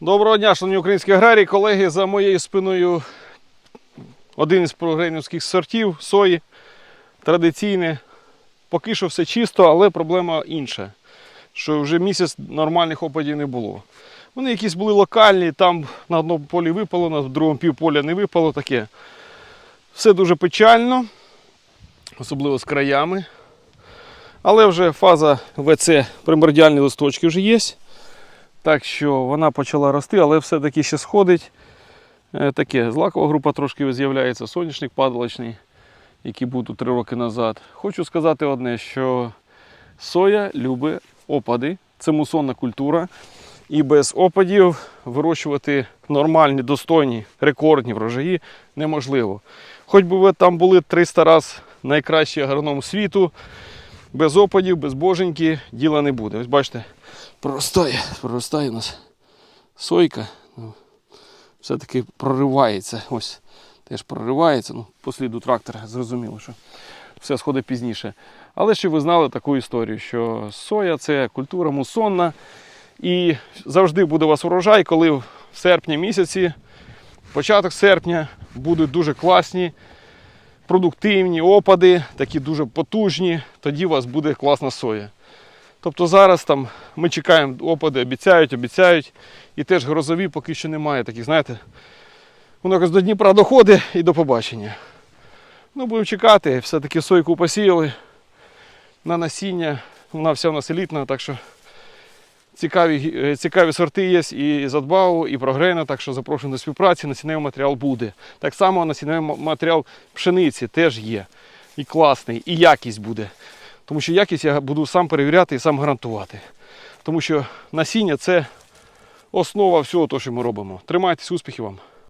Доброго дня, шановні українські аграрії, колеги. За моєю спиною один із прогренівських сортів сої. Традиційне. Поки що все чисто, але проблема інша. Що вже місяць нормальних опадів не було. Вони якісь були локальні, там на одному полі випало, на другому півполя не випало таке. Все дуже печально, особливо з краями. Але вже фаза ВЦ примордіальні листочки вже є. Так що вона почала рости, але все-таки ще сходить. Е, Таке, злакова група трошки з'являється, соняшник падалочний, який був тут три роки назад. Хочу сказати одне, що соя любить опади, це мусонна культура. І без опадів вирощувати нормальні, достойні, рекордні врожаї неможливо. Хоч би ви там були 300 разів найкращий агроном світу, без опадів, без боженьки діла не буде. Ось бачите, проростає, проростає у нас сойка. Ну, все-таки проривається. Ось теж проривається. Ну, по сліду трактора зрозуміло, що все сходить пізніше. Але щоб ви знали таку історію, що соя це культура мусонна. І завжди буде у вас урожай, коли в серпні місяці, початок серпня будуть дуже класні, продуктивні опади, такі дуже потужні, тоді у вас буде класна соя. Тобто зараз там ми чекаємо опади, обіцяють, обіцяють. І теж грозові поки що немає таких, знаєте. Воно якось до Дніпра доходить і до побачення. Ну, будемо чекати, все-таки сойку посіяли на насіння. Вона вся у нас елітна, так що цікаві, е, цікаві сорти є і задбаву, і Прогрена, так що запрошую до співпраці, насінневий матеріал буде. Так само насінневий матеріал пшениці теж є. І класний, і якість буде. Тому що якість я буду сам перевіряти і сам гарантувати. Тому що насіння це основа всього того, що ми робимо. Тримайтесь, успіхів вам!